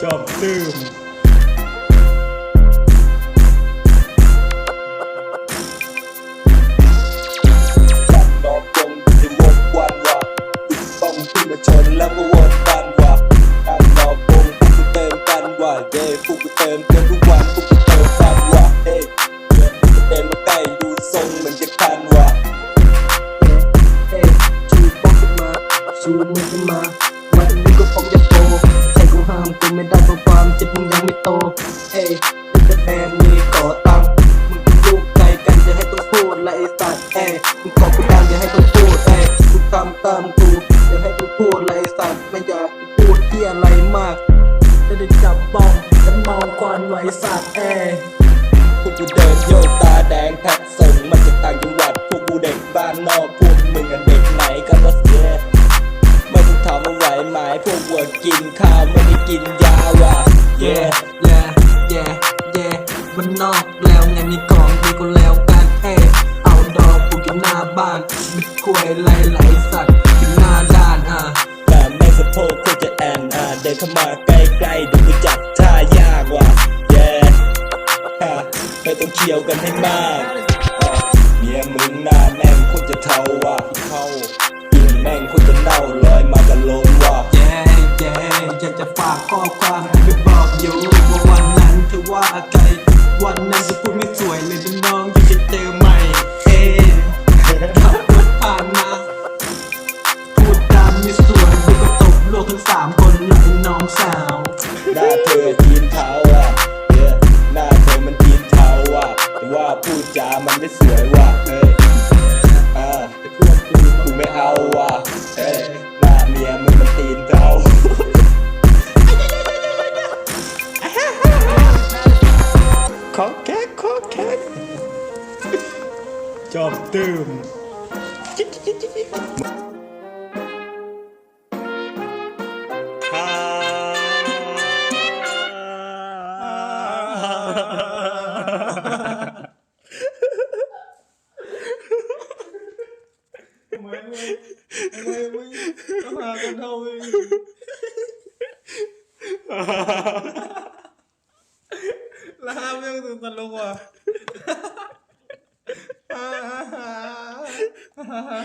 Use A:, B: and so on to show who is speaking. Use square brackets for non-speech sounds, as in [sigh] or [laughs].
A: Chọc tường Làm một quần tan hòa Đang lo cùng Cứ tên tan hòa Về phụ cứ tên ชูมือ
B: ขึ้มาวันนี้ก็ผมจะโตใครกูห้ามกูไม่ได้เพราะความเจ็บมึงยังไม่โตเอ้ยเป็นแต่แบมมีก่อตังมึงเป็นลูกไก่กันจะให้ต้องพูดและไอ้สัตว์เอ้ยมึงขอกูดังอย่าให้ต้องพูดเอ้ยกูทำตามกูอย่าให้ต้องพูดและไอ้สัตว์ไม่อยากพูดที่อะไรมากจะได้จับบ้องแล้วมองควันไว้สัตว์เอ้ย
A: พวกกูเดินโยกตาแดงแพ็คส่งมาจากต่างจังหวัดพวกกูเด็กบ้านนอกพวกมึงกันเด็กไหนกันวะามว่าไหวไหมพวกวัวกินข้าวไม่ได้กินยาว่ะ
B: yeah
A: yeah
B: yeah yeah yeah มันนอกแล้วไงมีของดีก็แล้วกันเอ้ยเอาดอกปลูกอยู่หน้าบ้านมีกล้วยไหลไหลสัตว์อยู่หน้าด้านอะ
A: แต่ไม่สะโพกควรจะแอนอะเดินเข้ามาใกล้ๆเดูกูจับท่ายากว่ะ yeah ฮะไม่ต้องเคี่ยวกันให้มากอะเมียมึงหน้าแม่งควรจะเทาว่ะเทากินแม่งควร อยาก
B: จะฝากข้อความไปบอกอยู่ว่าวันนั้นเธอว่าอะไรวันนั้นจะพูดไม่สวยเลยเป็นน้องอยากจะเจอใหม่เอ้ยขับรถผ่านมาพูดตามไม่สวยเดี๋ยวก็ตบโลกทั้งสามคนและไอ้น้องสาว
A: หน้าเธอจีนเทาอะ yeah หน้าเธอมันจีนเทาอะแต่ว่าพูดจามันไม่สวยว่ะเฮ้ยอ่ากูไม่เอาว่ะเฮ้ยหน้าเมียมึงมันตีนเทา
C: khó khát khó khát.
D: Chòm tường chích chích chích chích. Ha. Ha [laughs] ha. sabi ako sa loko ah. ah, ah, ah.